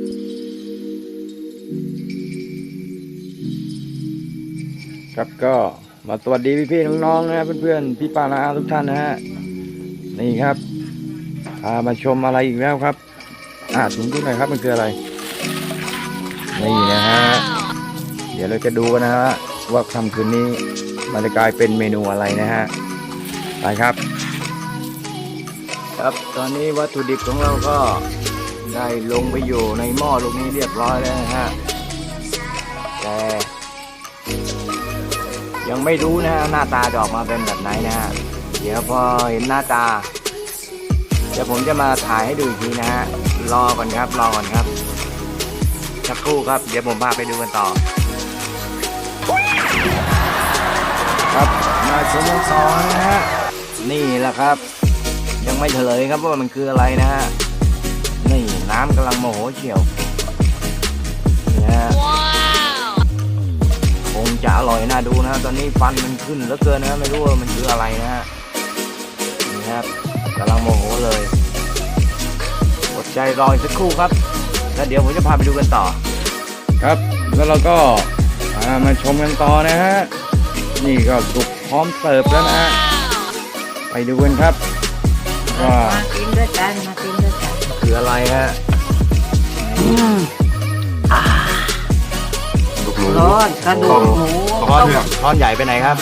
ครับก็มาสวัสดีพี่ๆน้องๆนะเพื่อนๆพี่ป้านาอาทุกท่านนะฮะนี่ครับพามาชมอะไรอีกแล้วครับ อ่าถุงที่ไหนครับมันคืออะไร นี่นะฮะเดี๋ยวเราจะดูกันนะฮะว่าค่ำคืนนี้มันจะกลายเป็นเมนูอะไรนะฮะไปครับ ครับตอนนี้วัตถุดิบของเราก็ ได้ลงไปอยู่ในหม้อลูกนี้เรียบร้อยแล้วนะฮะ แต่ยังไม่รู้นะหน้าตาจะออกมาเป็นแบบไหนนะฮะ เดี๋ยวพอเห็นหน้าตา เดี๋ยวผมจะมาถ่ายให้ดูอีกทีนะฮะ รอก่อนครับ รอก่อนครับ สักครู่ครับ เดี๋ยวผมพาไปดูกันต่อ ครับ มาชมกันต่อนะฮะ นี่แหละครับ ยังไม่เฉลยครับว่ามันคืออะไรนะฮะ นี่น้ำกำลังโมโหเฉียวนี่ฮะคงจะอร่อยน่าดูนะฮะตอนนี้ฟันมันขึ้นเหลือเกินนะไม่รู้ว่ามันคืออะไรนะฮะนี่ครับกำลังโมโหเลยอดใจรออีกสักครู่ครับแล้วเดี๋ยวผมจะพาไปดูกันต่อ ครับ แล้วเราก็มาชมกันต่อนะฮะนี่ก็สุกพร้อมเสิร์ฟแล้วนะฮะไปดูกันครับว่ามากินด้วยกันมากินด้วยกัน คืออะไรฮะร้อนกระดูกหมูช้อนช้อนใหญ่ไปไหนครับ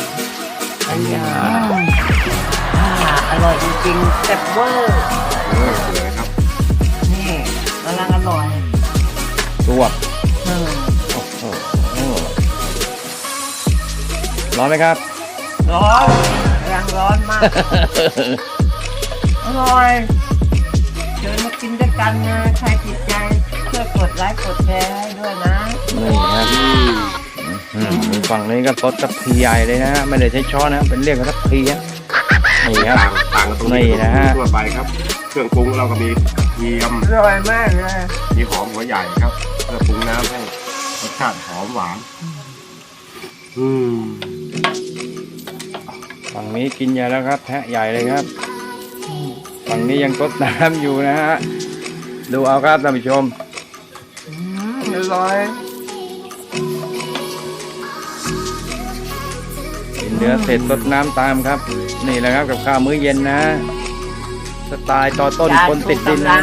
อันนี้อ่าอร่อยจริงๆแซ่บเวอร์นี่กำลังอร่อยสวบอืมโอ้โหร้อนไหมครับ ร้อนกำลังร้อนมาก อร่อย เชิญมากินด้วยกันนะใครติดใจช่วยกดไลค์กดแชร์ให้ด้วยนะนี่ครับอืมฝั่งนี้ก็ซดกับทีใหญ่เลยนะฮะไม่ได้ใช้ช้อนนะเป็นเรียกว่าทัพทีฮะนี่ครับ ต่างต่างกันตรงนี่นี้นะฮะ ทั่วไปครับ เครื่องปรุงเราก็มีกระเทียมอร่อยมากเลยมีหอมหัวใหญ่ครับเพื่อปรุงน้ำให้รสชาติหอมหวาน อืมฝั่งนี้กินใหญ่แล้วครับแทะใหญ่เลยครับ ฝั่งนี้ยังซดน้ำอยู่นะฮะ ดูเอาครับท่านผู้ชมอืมอร่อยกินเนื้อเสร็จซดน้ำตามครับ นี่แหละครับกับข้าวมื้อเย็นนะ สไตล์ต่อต้นคนติดดินนะ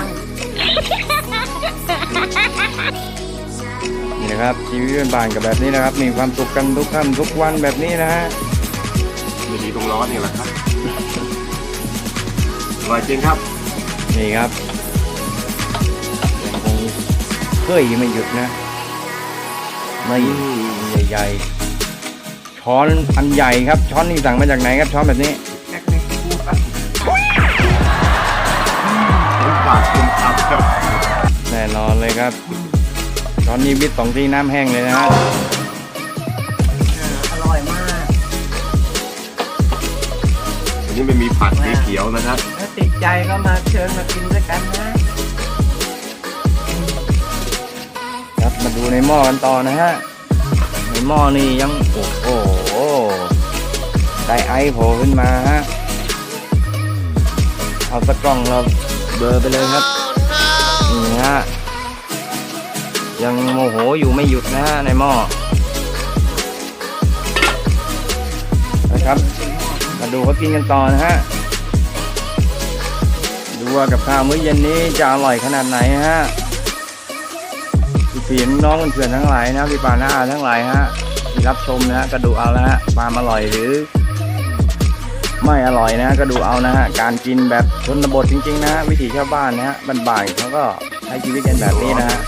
นี่นะครับชีวิตบ้านๆกับแบบนี้นะครับ มีความสุขกันทุกค่ำทุกวันแบบนี้นะฮะมีดีตรงร้อนนี่แหละครับ อร่อยจริงครับ นี่ครับยังคงเคยไม่หยุดนะนี่ใหญ่ๆช้อนอันใหญ่ครับ ช้อนนี่สั่งมาจากไหนครับช้อนแบบนี้จากในครัวผมปากคุณครับแน่นอนเลยครับช้อนนี้วิทย์สองที่น้ำแห้งเลยนะฮะ นี้ไม่มีผักสีเขียวนะครับ ถ้าติดใจก็มาเชิญมากินด้วยกันนะ ครับมาดูในหม้อกันต่อนะฮะ ในหม้อนี่ยังโอ้โหได้ไอโผล่ขึ้นมาฮะเอาตะกล้องเราเบลอไปเลยครับนี่ฮะยังโมโหอยู่ไม่หยุดนะฮะในหม้อนะครับ มาดูเขากินกันต่อนะฮะ ดูว่ากับข้าวมื้อเย็นนี้จะอร่อยขนาดไหนฮะพี่น้องเพื่อนทั้งหลายนะพี่ปาน้าทั้งหลายฮะที่รับชมนะฮะก็ดูเอานะฮะความอร่อยหรือ ไม่อร่อยนะก็ดูเอานะฮะการกินแบบชนบทจริงๆนะฮะวิถีชาวบ้านนะฮะบ้านๆเขาก็ใช้ชีวิตกันแบบนี้นะฮะ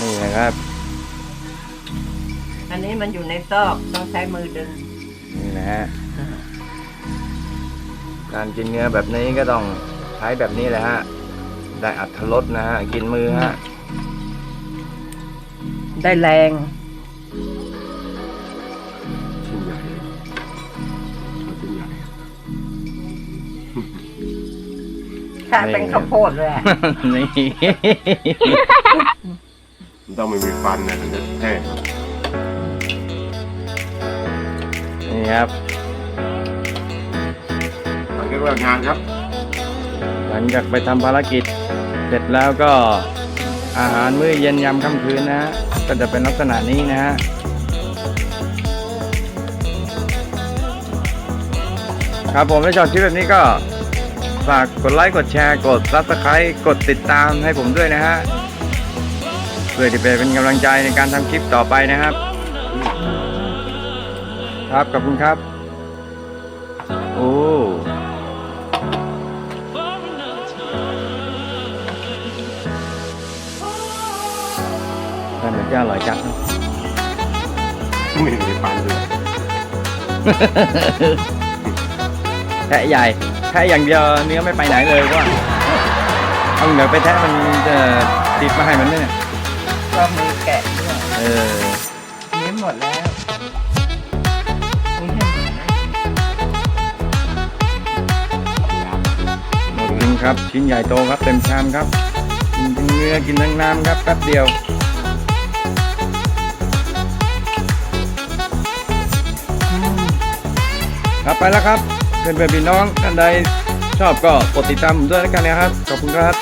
นี่นะครับ อันนี้มันอยู่ในซอกต้องใช้มือดึง นี่นะฮะ การกินเนื้อแบบนี้ก็ต้องใช้แบบนี้แหละฮะ ได้อัตรสนะฮะ กินมือฮะ ได้แรง ถ้าเป็นข้าวโพดเลยอะนี่มันต้องไม่มีฟันนะถึงจะแห้งครับ หลังจากเลิกงานครับ หลังจากไปทำภารกิจ เสร็จแล้วก็อาหารมื้อเย็นยามค่ำคืนนะฮะก็จะเป็นลักษณะนี้นะฮะครับผมถ้าชอบคลิปแบบนี้ก็ ฝากกดไลค์กดแชร์กด subscribe กดติดตามให้ผมด้วยนะฮะเพื่อที่จะเป็นกำลังใจในการทำคลิปต่อไปนะครับ ครับขอบคุณครับ โอ้ทานเหมือนจะอร่อยจังไม่ได้ปันเลย แทะใหญ่ แทะอย่างเดียวเนื้อไม่ไปไหนเลยว่าเอาเหนือไปแทะมันจะติดมาให้มันเนี่ยก็มีแกะด้วยเออนี้หมดแล้วนี่ให้หมดนะหมดจริงครับ ชิ้นใหญ่โตครับเต็มชามครับ กินทั้งเนื้อกินทั้งน้ำครับแป๊บเดียวครับไปแล้วครับ เพื่อนเพื่อนๆพี่น้องท่านใดชอบก็กดติดตามผมด้วยแล้วกันนะครับ ขอบคุณครับ